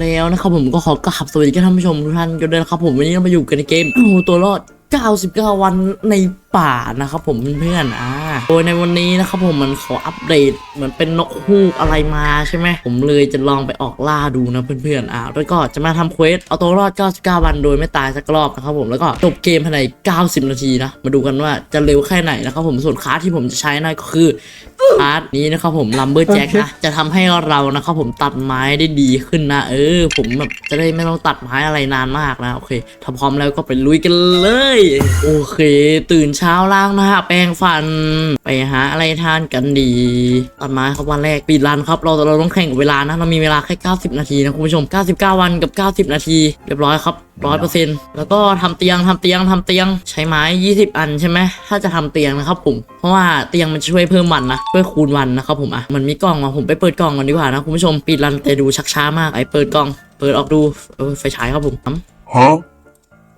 แล้วนะครับผมก็ขอกราบสวัสดีท่านผู้ชมทุกท่านกันด้วยนะครับผมวันนี้เรามาอยู่กันในเกมโอ้ตัวรอด 99 วันใน ป่านะครับผมเพื่อนๆอ่าโดยในวันนี้นะครับผมมันขออัปเดตเหมือนเป็นนกฮูกอะไรมาใช่ไหมผมเลยจะลองไปออกล่าดูนะเพื่อนๆอ่าแล้วก็จะมาทำเควสเอาตัวรอด 99 วันโดยไม่ตายสักรอบนะครับผมแล้วก็จบเกมภายใน 90 นาทีนะมาดูกันว่าจะเร็วแค่ไหนนะครับผมส่วนคลาสที่ผมจะใช้นั่นก็คือพาร์ทนี้นะครับผมลัมเบอร์แจ็คนะจะทำให้เรานะครับผมตัดไม้ได้ดีขึ้นนะ เออ ผมแบบจะได้ไม่ต้องตัดไม้อะไรนานมากนะ โอเคถ้าพร้อมแล้วก็ไปลุยกันเลย โอเค ตื่นเช้าช้าล้างหน้าแปรงฟัน ไปหาอะไรทานกันดีตัดไม้ครับวันแรกปีดรันครับเราเราต้องแข่งกับเวลานะเรามีเวลาแค่ 90 นาทีนะคุณผู้ชม 99 วันกับ 90 นาที เรียบร้อยครับร้อยเปอร์เซ็นต์แล้วก็ทำเตียงทำเตียงทำเตียงใช้ไม้ 20 อันใช่ไหมถ้าจะทำเตียงนะครับผม เพราะว่าเตียงมันจะช่วยเพิ่มวันนะช่วยคูณวันนะครับผมอะมันมีกล่องอะผมไปเปิดกล่องก่อนดีกว่านะคุณผู้ชมปิดรันแต่ดูชักช้ามากไอ้เปิดกล่อง เปิดออกดูเออไฟฉายครับผมอืม Huh?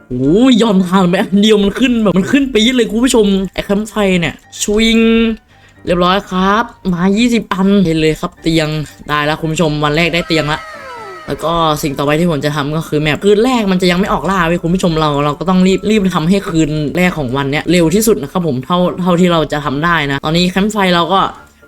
โอ้ยยอมทานไปอันเดียวมันขึ้นแบบมันขึ้นปี๊ดเลยคุณผู้ชมไอ้แคมไฟเนี่ยชวิงเรียบร้อยครับ มา 20 อันเห็นเลยครับเตียงได้แล้วคุณผู้ชมวันแรกได้เตียงละแล้วก็สิ่งต่อไปที่ผมจะทำก็คือแมปคืนแรกมันจะยังไม่ออกล่าเว้ยคุณผู้ชมเราเราก็ต้องรีบรีบทำให้คืนแรกของวันเนี้ยเร็วที่สุดนะครับผมเท่าเท่าที่เราจะทำได้นะ ตอนนี้แคมป์ไฟเราก็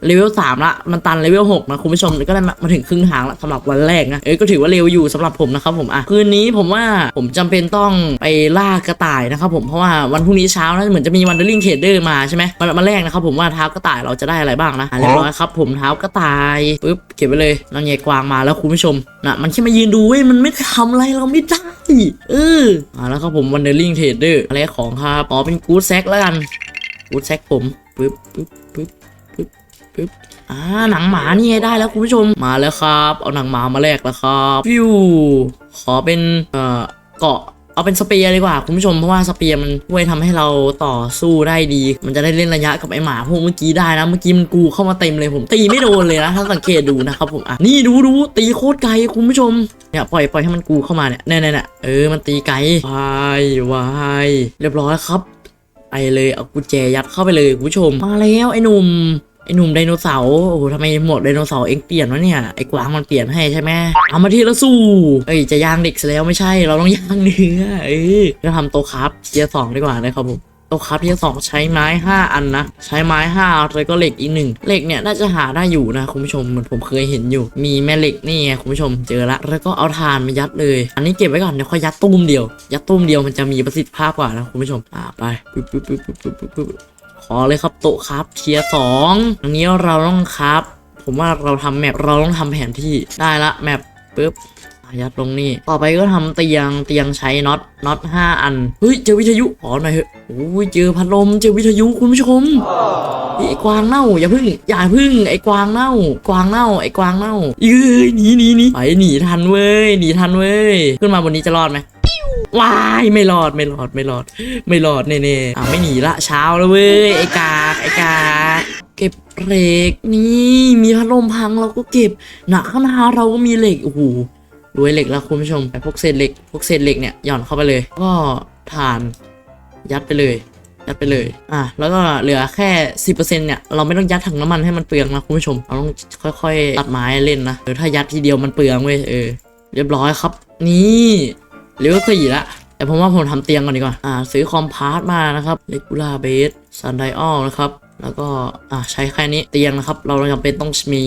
เลเวลสามละมันตันเลเวลหกนะคุณผู้ชมก็ได้มาถึงครึ่งทางละสำหรับวันแรกนะเอ้ยก็ถือว่าเร็วอยู่สำหรับผมนะครับผมอะคืนนี้ผมว่าผมจำเป็นต้องไปล่ากระต่ายนะครับผมเพราะว่าวันพรุ่งนี้เช้านะเหมือนจะมีวันเดอร์ลิงเทรดเดอร์มาใช่ไหมวันวันแรกนะครับผมว่าเท้ากระต่ายเราจะได้อะไรบ้างนะเรียบร้อยครับผมเท้ากระต่ายปุ๊บเก็บไว้เลยน้องใหญ่กวางมาแล้วคุณผู้ชมนะมันแค่มายืนดูเว้ยมันไม่ทำอะไรเราไม่ได้เอออ่าแล้วครับผมวันเดอร์ลิงเทรดเดอร์อะไรของครับอ๋อเป็นกู๊ดแซกแล้วกันกู๊ดแซกผมปุ๊บปุ๊บปุ๊บ ปุ๊บปุ๊บอ่าหนังหมานี่ไงได้แล้วคุณผู้ชมมาแล้วครับ เอาหนังหมามาแลกแล้วครับฟิวขอเป็นเอ่อเกาะเอาเป็นสเปียร์ดีกว่าคุณผู้ชมเพราะว่าสเปียร์มันช่วยทำให้เราต่อสู้ได้ดี มันจะได้เล่นระยะกับไอหมาพวกเมื่อกี้ได้นะเมื่อกี้มันกูเข้ามาเต็มเลยผมตีไม่โดนเลยนะถ้าสังเกตดูนะครับผมอะนี่ดูดูตีโคตรไกลคุณผู้ชมเนี่ยปล่อยปล่อยให้มันกูเข้ามาเนี่ยแน่ๆน่ะเออมันตีไกลวายวายเรียบร้อยครับไปเลยเอากุญแจยัดเข้าไปเลยคุณผู้ชมมาแล้วไอ้หนุ่ม ไอ้หนุ่มไดโนเสาร์โอ้โหทำไมหมวดไดโนเสาร์เองเปลี่ยนวะเนี่ย ไอ้กวางมันเปลี่ยนให้ใช่ไหมเอามาทีละสู้ เอ้ยจะย่างเด็กซะแล้วไม่ใช่ เราต้องย่างเนื้อเออจะทำโตครับเทียสองดีกว่านะครับผมโตครับเทียสองใช้ไม้ห้าอันนะ ใช้ไม้ห้าแล้วก็เหล็กอีกหนึ่งเหล็กเนี่ยน่าจะหาได้อยู่นะคุณผู้ชมเหมือนผมเคยเห็นอยู่ มีแม่เหล็กนี่ไงคุณผู้ชมเจอละ แล้วก็เอาถ่านมายัดเลย อันนี้เก็บไว้ก่อนเดี๋ยวค่อยยัดตุ้มเดียว ยัดตุ้มเดียวมันจะมีประสิทธิภาพกว่านะคุณผู้ชมอ่าไปปึ๊บปึ๊บปึ๊บปึ๊บปึ๊บปึ๊บ อเลยครับโตครับเทียสองอันนี้เราต้องครับ ผมว่าเราทำแมปเราต้องทำแผนที่ได้ละแมปปุ๊บยัดลงนี่ ต่อไปก็ทำเตียงเตียงใช้น็อตน็อตห้าอัน เฮ้ย เจอวิทยุขอหน่อยเถอะโอ้ยเจอพัดลมเจอวิทยุคุณผู้ชมไอ้กวางเน่าอย่าพึ่งอย่าพึ่งไอ้กวางเน่า กวางเน่าไอ้กวางเน่ายื้ยหนีหนีหนีไปหนีทันเว้ยหนีทันเว้ยขึ้นมาบนนี้จะรอดไหม ว้ายไม่รอดไม่รอดไม่รอด ไม่รอดแน่ๆอ่าไม่หนีละเช้าแล้วเว้ยไอ้กากไอ้กากเก็บเหล็กนี่มีพัดลมพังเราก็เก็บหนักข้างหน้าเราก็มีเหล็กโอ้โหรวยเหล็กแล้วคุณผู้ชมไอ้พวกเศษเหล็กพวกเศษเหล็กเนี่ยหย่อนเข้าไปเลย ก็ถ่านยัดไปเลยยัดไปเลย อะ แล้วก็เหลือแค่สิเนี่ย เราไม่ต้องยัดถังน้ำมันให้มันเปลืองนะคุณผู้ชม เราต้องค่อยๆ ตัดไม้เล่นนะเออถ้ายัดทีเดียวมันเปลืองเว้ย เออ เรียบร้อยครับ นี่ เลเวลสี่ละแต่ผมว่าผมทำเตียงก่อนดีกว่า อ่า ซื้อคอมพาร์ตมานะครับเลกูล่าเบสซันไดออลนะครับแล้วก็อ่าใช้แค่นี้เตียงนะครับ เราจำเป็นต้องมี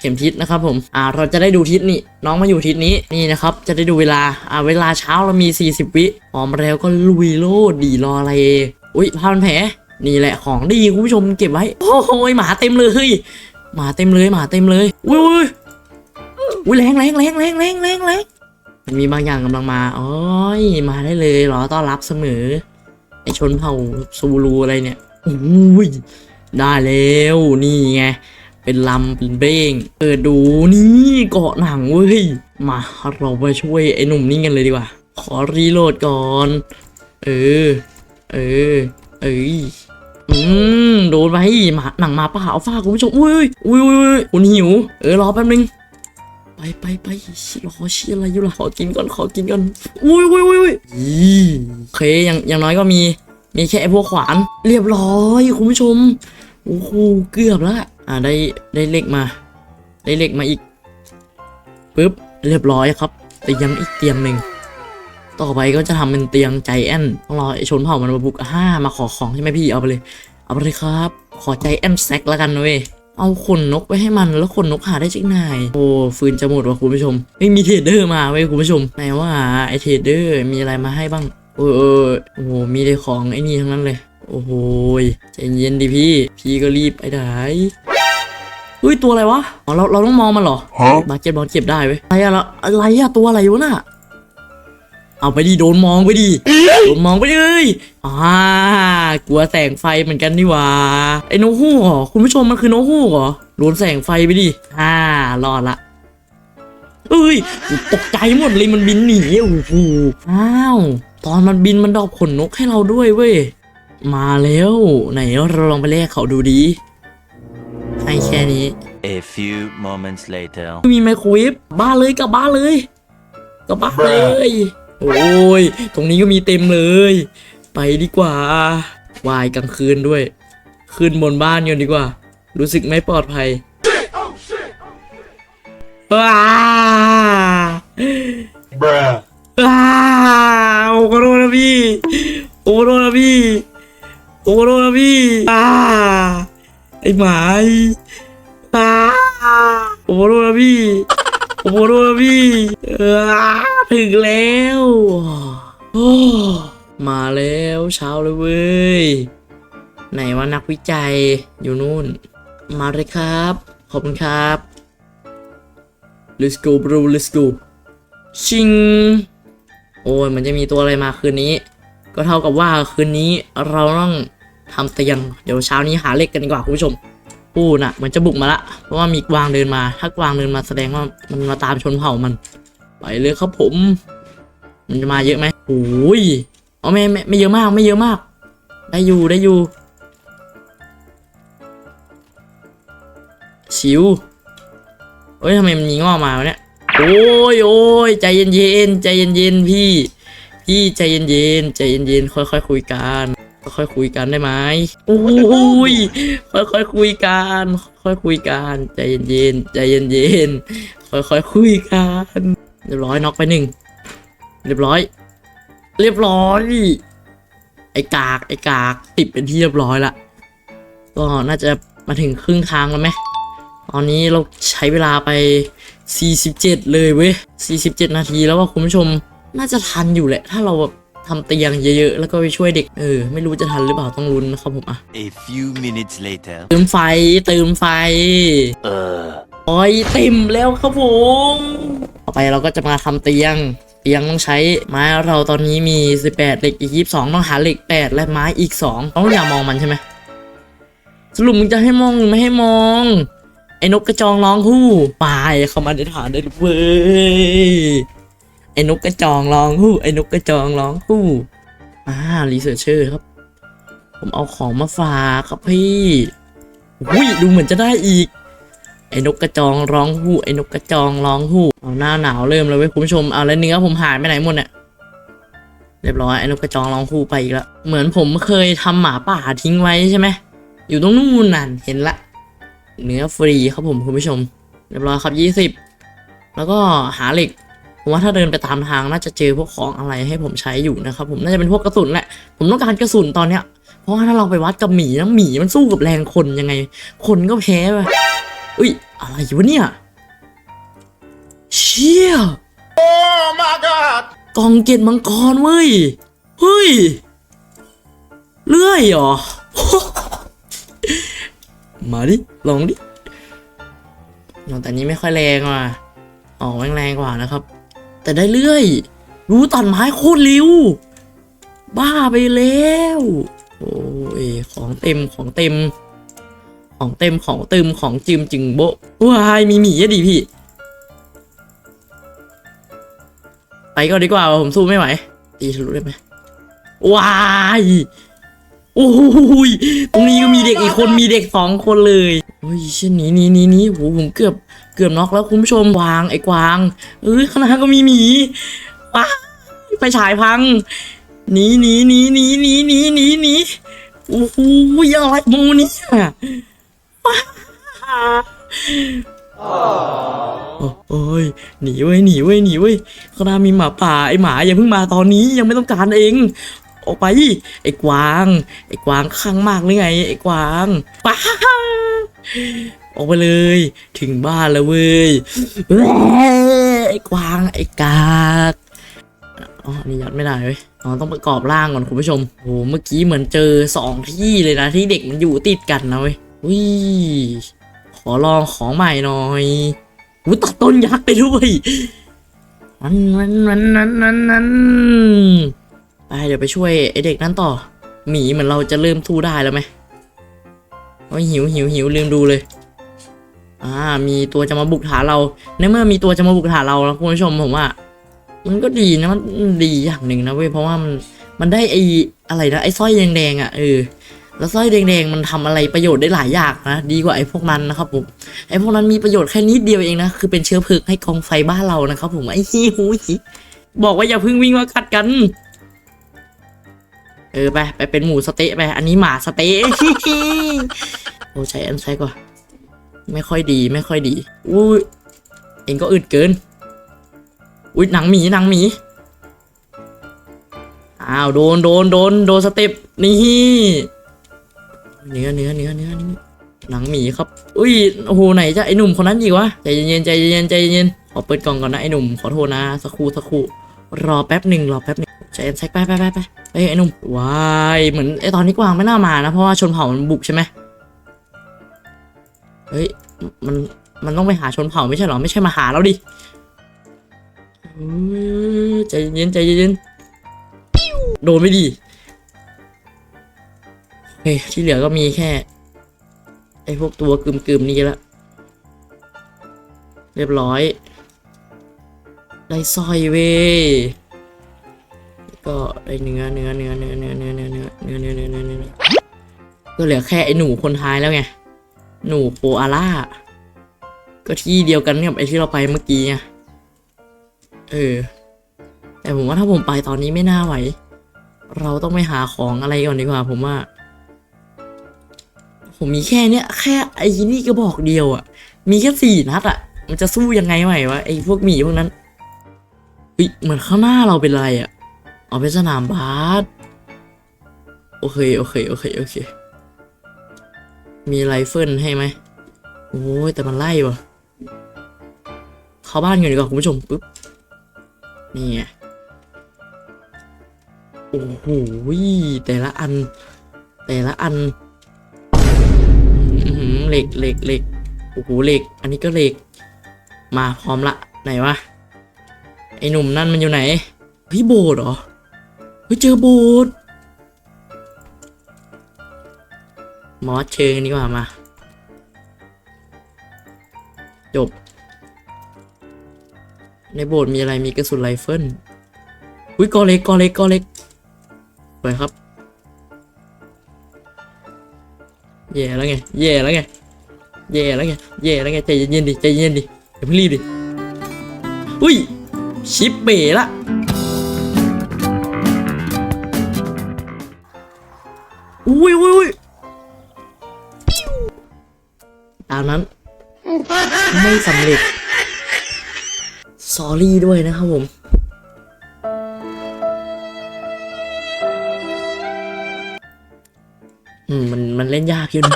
เข็มทิศนะครับผมอ่าเราจะได้ดูทิศนี่น้องมาอยู่ทิศนี้นี่นะครับจะได้ดูเวลาอ่าเวลาเช้าเรามี 40 วิพร้อมแล้วก็ลุยโลดดีรออะไรอุ้ยพาพันแผลนี่แหละของดีคุณผู้ชมเก็บไว้โอ้โหหมาเต็มเลยหมาเต็มเลยหมาเต็มเลยอุ้ยอุ้ยแรงแรงแรงแรงแรงแรง มันมีบางอย่างกำลังมาอ้ยมาได้เลยเหรอต้อนรับเสมอ ไอชนเผ่าซูรูอะไรเนี่ยอุ้ยได้แล้วนี่ไงเป็นลำเป็นเบ้งเปิดดูนี่เกาะหนังเว้ยมาเราไปช่วยไอ้หนุ่มนี่กันเลยดีกว่า ขอรีโหลดก่อน เออ เออ เอ้ยอืมโดนไปหมาหนังมาป่าเอาฟ้าคุณผู้ชมอุ้ยอุ้ยอุ้ยอุ้ยคุณหิว เออรอแป๊บนึง ไปไปไปชิรอชีอะไรอยู่ล่ะขอกินก่อนขอกินก่อนอุ้ยอุ้ยอุ้ยอุ้ยโอเคอย่างอย่างน้อยก็มีมีแค่ไอ้พวกขวาน เรียบร้อยคุณผู้ชมโอ้โหเกือบแล้วอ่าได้ได้เหล็กมา ได้เหล็กมาอีกปึ๊บเรียบร้อยครับเตียงอีกเตียงหนึ่งต่อไปก็จะทำเป็นเตียงใจแอนต้องรอไอชนเผ่ามันมาบุกห้ามาขอของใช่ไหมพี่เอาไปเลย เอาไปเลยครับ ขอใจแอนแซกแล้วกันเว้ย เอาขนนกไปให้มันแล้วขนนกหาได้จากไหนโอ้ฟืนจะหมดว่ะคุณผู้ชม ไม่มีเทรดเดอร์มาเว้ยคุณผู้ชมไหนว่าไอเทรดเดอร์มีอะไรมาให้บ้างเออเออโอ้โหมีแต่ของไอ้นี่ทั้งนั้นเลย โอ้โหยใจเย็นดิพี่ พี่ก็รีบไปไหนเฮ้ยตัวอะไรวะอ๋อเราเราต้องมองมันเหรอ Huh? บาสเก็ตบอลเก็บได้เว้ยอะไรอะละอะไรอะตัวอะไรวะน่ะ เอาไปดิโดนมองไปดิโดนมองไปเลยอ่ากลัวแสงไฟเหมือนกันนี่หว่าไอ้นกฮูกเหรอคุณผู้ชมมันคือนกฮูกเหรอโดนแสงไฟไปดิอ่ารอดละเอ้ยตกใจหมดเลยมันบินหนีโอ้โหอ้าวตอนมันบินมันดอกขนนกให้เราด้วยเว้ยมาแล้วไหนเราลองไปแลกเขาดูดีให้แค่นี้ A few moments later. มีไมโครเวฟบ้านเลยกลับบ้านเลยกลับบ้านเลย โอ้ย ตรงนี้ก็มีเต็มเลย ไปดีกว่า วายกลางคืนด้วย ขึ้นบนบ้านกันดีกว่า รู้สึกไม่ปลอดภัยว้า Bruh. ว้าโอ้ขอโทษนะพี่ โอ้ขอโทษนะพี่ โอ้ขอโทษนะพี่อ้าไอหมาอ้าโอ้ขอโทษนะพี่ โอ้โทษนะพี่เออถึงแล้วโอ้มาแล้วเช้าเลยเว้ย ไหนว่านักวิจัยอยู่นู่น มาเลยครับ ขอบคุณครับ let's go bro let's go ชิง โอ้ยมันจะมีตัวอะไรมาคืนนี้ ก็เท่ากับว่าคืนนี้เราต้องทำเตียง เดี๋ยวเช้านี้หาเล็กกันดีกว่าคุณผู้ชม ปูน่ะมันจะบุกมาละ เพราะว่ามีกวางเดินมา ถ้ากวางเดินมาแสดงว่ามันมาตามชนเผ่ามัน ไปเลยครับผม มันจะมาเยอะไหมโอ้ยเอาไม่ไม่ไม่เยอะมากไม่เยอะมาก ได้อยู่ได้อยู่ ชิวเอ้ยทำไมมันมีงอกมาวะเนี่ย โอ้ยโอ้ยใจเย็นเย็นใจเย็นเย็นพี่ พี่ใจเย็นเย็นใจเย็นเย็นๆค่อยคุยกัน ค่อยๆคุยกันได้ไหมโอ้ยค่อยๆคุยกัน ค่อยๆคุยกันใจเย็นเย็นๆใจเย็นเย็นๆค่อยๆคุยกันเรียบร้อยน็อกไปหนึ่งเรียบร้อย เรียบร้อยไอ้กากไอ้กากติดเป็นที่เรียบร้อยละก็น่าจะมาถึงครึ่งทางแล้วไหมตอนนี้เราใช้เวลาไป 47 เลยเว้ย47 นาทีแล้วว่าคุณผู้ชมน่าจะทันอยู่แหละ ถ้าเราแบบ ทำเตียงเยอะๆ แล้วก็ไปช่วยเด็ก เออ ไม่รู้จะทันหรือเปล่าต้องลุ้นนะครับผมอะ A few minutes later. เติมไฟเติมไฟ Uh. โอ้ยเต็มแล้วครับผม ต่อไปเราก็จะมาทำเตียง เตียงต้องใช้ไม้เราตอนนี้มี 18เหล็กอีก 22 ต้องหาเหล็ก 8 และไม้อีก2ต้องอย่ามองมันใช่ไหมสรุปมึงจะให้มองหรือไม่ให้มอง ไอ้นกกระจองร้องฮู้ไปเข้ามาในฐานได้เลยเว้ย ไอ้นกกระจองร้องฮู้ไอ้นกกระจองร้องฮู้อ่ารีเสิร์ชเชอร์ครับ ผมเอาของมาฝากครับพี่อุ้ยดูเหมือนจะได้อีก ไอ้นกกระจองร้องฮู้ไอ้นกกระจองร้องฮู้เอาหน้าหนาวเริ่มแล้วเว้ยคุณผู้ชมเอาแล้วเนื้อผมหายไปไหนหมดเนี่ยเรียบร้อยไอ้นกกระจองร้องฮู้ไปอีกแล้วเหมือนผมเคยทำหมาป่าทิ้งไว้ใช่ไหมอยู่ตรงนู่นนั่นเห็นละ เนื้อฟรีครับผมคุณผู้ชม เรียบร้อยครับยี่สิบแล้วก็หาเหล็ก ผมว่าถ้าเดินไปตามทางน่าจะเจอพวกของอะไรให้ผมใช้อยู่นะครับผมน่าจะเป็นพวกกระสุนแหละ ผมต้องการกระสุนตอนเนี้ย เพราะว่าถ้าเราไปวัดกับหมีนะหมีมันสู้กับแรงคนยังไง คนก็แพ้ไปอุ้ยอะไรวะเนี่ยเชี่ย Oh my god! กองเกตมังกรเว้ยเฮ้ยเลื่อยเหรอมาดิลองดิแต่นี้ไม่ค่อยแรงว่ะอ๋อแรงแรงกว่านะครับ แต่ได้เลื่อย รู้ตัดไม้โคตรเร็ว บ้าไปแล้ว โอ้ย ของเต็มของเต็ม ของเต็มของเติมของจิมจึงโบว้ายมีหมีอะดิพี่ ไปก่อนดีกว่าผมสู้ไม่ไหว ตีทะลุได้ไหมว้าย โอ้ยตรงนี้ก็มีเด็กอีกคนมีเด็กสองคนเลยโอ้ยเช่นนี้นี้นี้นี้โหผมเกือบเกือบน็อกแล้วคุณผู้ชมวางไอ้กวางเอ้ยข้างหน้าก็มีหมีว้าไปฉายพังหนีหนีหนีหนีหนีหนีหนีหนีโอ้โหอะไรมูนี่ว้าโอ้โอ้ยหนีเว้ยหนีเว้ยหนีเว้ยข้างหน้ามีหมาป่าไอหมาอย่าเพิ่งมาตอนนี้ยังไม่ต้องการเอง ออกไป ไอ้กวาง ไอ้กวางข้างมากหรือไง ไอ้กวางป้าออกไปเลย ถึงบ้านแล้วเว้ย ไอ้กวาง ไอ้กากอ๋อนี่ยัดไม่ได้เว้ยอ๋อต้องประกอบร่างก่อนคุณผู้ชมโหเมื่อกี้เหมือนเจอสองที่เลยนะที่เด็กมันอยู่ติดกันนะเว้ยวิขอลองของใหม่หน่อยอู้ตัดต้นยักษ์ไปด้วยมันมันมันมันมันมัน ไปเดี๋ยวไปช่วยไอเด็กนั่นต่อ หมีเหมือนเราจะเริ่มทู่ได้แล้วไหมโอ้ยหิวหิวหิวลืมดูเลย อ่า มีตัวจะมาบุกฐานเรา ในเมื่อมีตัวจะมาบุกฐานเราแล้วคุณผู้ชมผมว่า มันก็ดีนะมันดีอย่างหนึ่งนะเว้ยเพราะว่ามันมันได้ไออะไรนะไอ้สร้อยแดงๆอะเออแล้วสร้อยแดงๆมันทำอะไรประโยชน์ได้หลายอย่างนะดีกว่าไอ้พวกนั้นนะครับผมไอ้พวกนั้นมีประโยชน์แค่นิดเดียวเองนะคือเป็นเชื้อเพลิงให้กองไฟบ้านเรานะครับผมไอ้ฮีหูยบอกว่าอย่าพิ่งวิ่งมากัดกัน เออไปไปเป็นหมูสเต๊ะไป อันนี้หมาสเต๊ะโอ้ใช้อันใช้ก่อนไม่ค่อยดีไม่ค่อยดีอุ้ยเองก็อึดเกิน อุ้ยหนังหมีหนังหมีอ้าวโดนโดนโดนโดนสเต็ปนี่เนื้อเนื้อเนื้อเนื้อนี่หนังหมีครับ อุ้ยโอ้โหไหนจะไอหนุ่มคนนั้นอีกวะใจเย็นใจเย็นใจเย็นขอเปิดกล่องก่อนนะไอหนุ่มขอโทษนะสักครู่สักครู่รอแป๊บหนึ่งรอแป๊บหนึ่ง ใจเย็นแซกไปไปไปไปเฮ้ยไอหนุ่มว้ายเหมือนไอ้ตอนนี้กวางไม่น่ามานะ เพราะว่าชนเผ่ามันบุกใช่ไหมเฮ้ยมันมันต้องไปหาชนเผ่าไม่ใช่หรอไม่ใช่มาหาเราดิใจเย็นใจเย็นโดนไม่ดีเฮ้ยที่เหลือก็มีแค่ ไอ้พวกตัวกึมๆนี่ละเรียบร้อย ได้สร้อยเว้ย ก็ได้เนื้อเนื้อเนื้อเนื้อเนื้อเนื้อเนื้อเนื้อเนื้อเนื้อเนื้อเนื้อเนื้อเนื้อก็เหลือแค่ไอ้หนูคนท้ายแล้วไง หนูโปอาล่า ก็ที่เดียวกันกับไอ้ที่เราไปเมื่อกี้ไงเออ แต่ผมว่าถ้าผมไปตอนนี้ไม่น่าไหว เราต้องไปหาของอะไรก่อนดีกว่า ผมว่า ผมมีแค่เนี้ย แค่ไอ้นี่ก็บอกเดียวอะ่ะ มีแค่สี่นัดอะ่ะ มันจะสู้ยังไงไหววะไอ้พวกหมีพวกนั้นเฮ้ยเหมือนข้างหน้าเราเป็นไรอะ่ะ เอ๋อเป็นสนามบาสโอเค โอเค โอเค โอเค มีไรเฟิลให้ไหมโอ้ยแต่มันไล่วะเข้าบ้านกันดีกว่าคุณผู้ชมปุ๊บ นี่ไงโอ้โหแต่ละอัน แต่ละอันอืเหล็กเหล็กเหล็กโอ้โหเหล็ก อันนี้ก็เหล็ก มาพร้อมละ ไหนวะ ไอหนุ่มนั่นมันอยู่ไหนเฮ้ยโบสถ์เหรอ ฮ้ยเจอโบสมอสเชิงดีกว่ามา จบ ในโบสมีอะไรมีกระสุนไรเฟิลอุ้ยกอเล็กกอเล็กกอเล็กไปครับ แย่แล้วไง แย่แล้วไง แย่แล้วไง แย่แล้วไง ใจเย็นๆดิ ใจเย็นๆดิอย่าเพิ่งรีบดิ อุ้ย ชิปเป๋ละ อุ้ยอุ้ยอุ้ยตามนั้น ไม่สำเร็จสอรี่ด้วยนะครับผมอืมมันมันเล่นยากอยู่นะ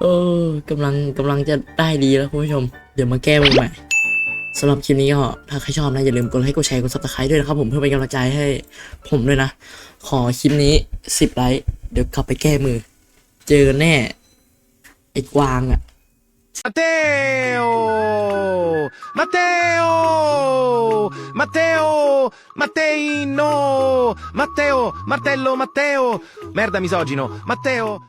เออกำลังกำลังจะได้ดีแล้วคุณผู้ชม เดี๋ยวมาแก้มือใหม่ สำหรับคลิปนี้ก็ถ้าใครชอบนะอย่าลืมกดไลค์กดแชร์กดซับสไครต์ด้วยนะครับผมเพื่อเป็นกำลังใจให้ผมด้วยนะ ขอคลิปนี้สิบไลค์เดี๋ยวกลับไปแก้มือ เจอแน่ ไอ้กวางอะ Matteo! Matteo! Matteo! Matteino! Matteo! Martello Matteo! Merda misogino! Matteo!